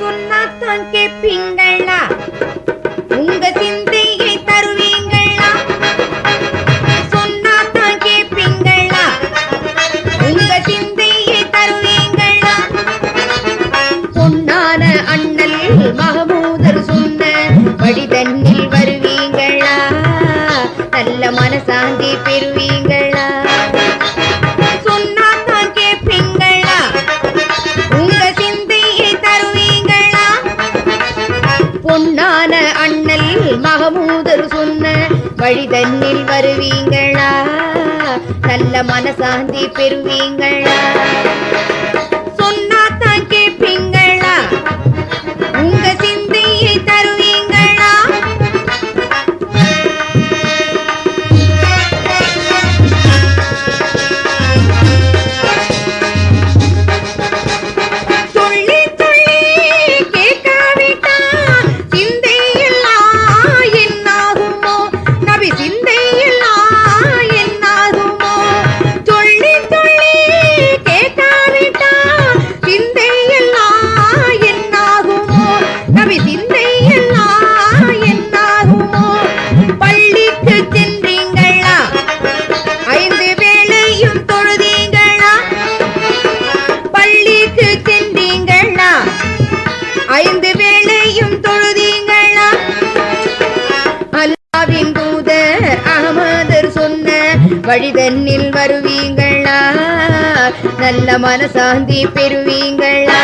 சொன்னாத்தான் கேப்பீங்களா உங்க சிந்தையை தருவீங்களா? சொன்னாத்தான் கேப்பீங்களா உங்க சிந்தையை தருவீங்களா? பொன்னான அண்ணல் மகமூதர் சொன்ன படி தண்ணில் வருவீங்களா? நல்ல மனசாந்தி பெறுவீங்க ஞான அண்ணல் மகமூதர் சொன்ன வழி தன்னில் வருவீங்களா? நல்ல மனசாந்தி பெறுவீங்களா? சொன்னா தான் அல்லாவின் தூதர் அகமதர் சொன்ன வழிதன்னில் வருவீங்களா? நல்ல மனசாந்தி பெறுவீங்களா?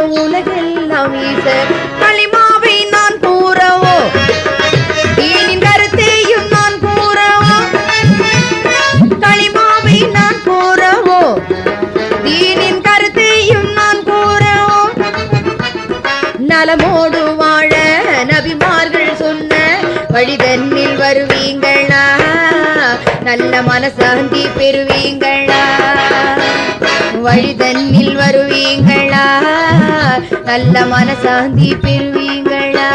உலகெல்லாம் வீச களிமாவை நான் கூறவோ? தீனின் கருத்தையும் நான் கூறவோ? களிமாவை நான் கூறவோ? தீனின் கருத்தையும் நான் கூறவோ? நலமோடு வாழ நபிமார்கள் சொன்ன வழிதன்னில் வருவீங்களா நல்ல மனசாந்தி பெறுவீங்களா வழிதன்னில் வருவீங்களா நல்ல மனசாந்தி பெறுவீங்களா